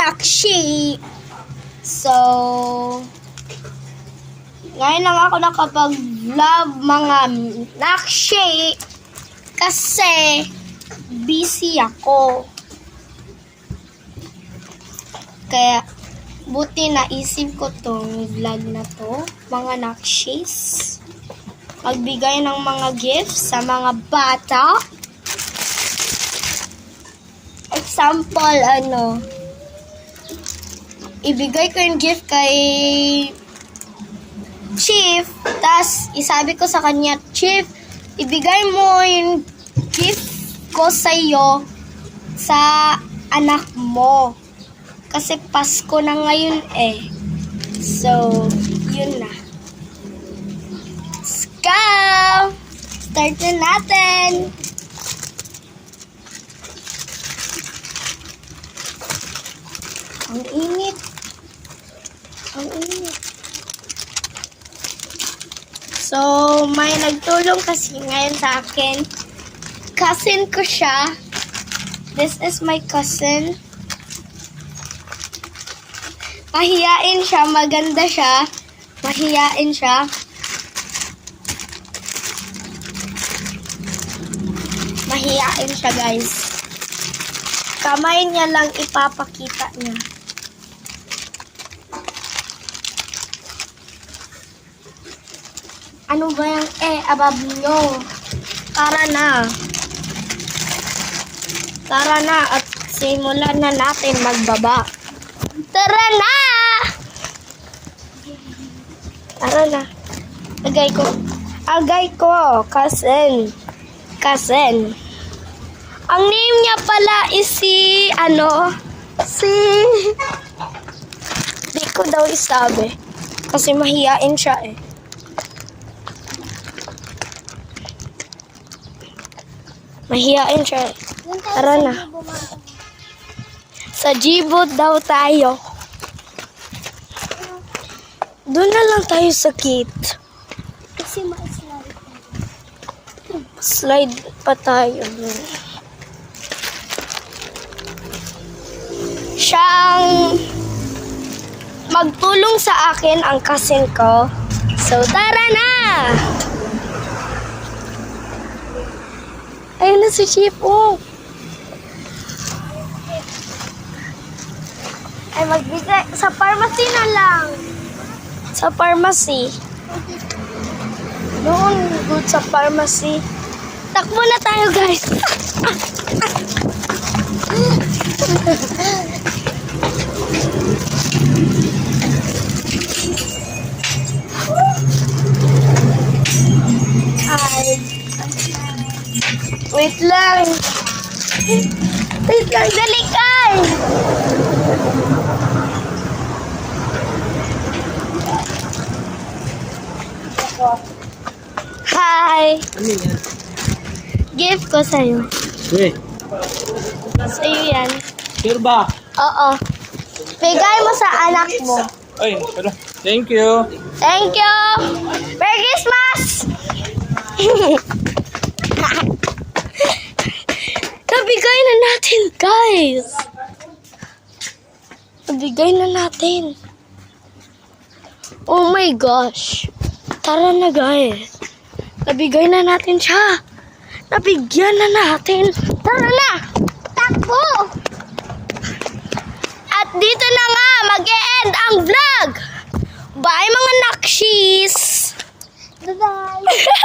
nakshi. So, ngayon lang ako nakapag-vlog mga nakshi kasi busy ako. Kaya, buti naisip ko tong vlog na to, mga nakshis. Magbigay ng mga gifts sa mga bata. Example, ano, ibigay ko yung gift kay Chief, tas isabi ko sa kanya, Chief, ibigay mo yung gift ko sa iyo sa anak mo. Kasi Pasko na ngayon eh. So, yun na. Let's go! Start na natin! Ang init. Ang init. So, may nagtulong kasi ngayon sa akin. Cousin ko siya. This is my cousin. Mahiyain siya, maganda siya. Mahiyain siya. Mahiyain siya, guys. Kamay niya lang ipapakita niya. Ano ba yung eh, abab nyo? Tara na. Tara na at simulan na natin magbaba. Tara na! Tara na. Agay ko. Agay ko. Cousin. Cousin. Ang name niya pala is si, ano, si... Di ko daw isabi. Kasi mahiyain siya eh. Mahiyain siya. Tara na. Sa Jibot daw tayo. Doon na lang tayo sa kit. Kasi ma-slide. Slide pa tayo dun. Siyang magtulong sa akin ang cousin ko. So, tara na! Ayun na si Chief, oh. Ay, magbigay. Sa pharmacy na lang. Sa pharmacy. Doon, good sa pharmacy. Takbo na tayo, guys. Wait lang. Wait lang, dali kay. Hi. Ano yan? Gift ko sa'yo. Eh, Sa'yo yan. sure ba? Oo. Bigay mo sa anak mo. Ay, pero, thank you. Thank you! Merry Christmas! Nabigay na natin, guys! Nabigay na natin. Oh my gosh. Tara na, guys. Nabigay na natin siya. Nabigyan na natin. Tara na! Takbo! At dito na nga, mag-e-end ang vlog! Bye mga nakshis!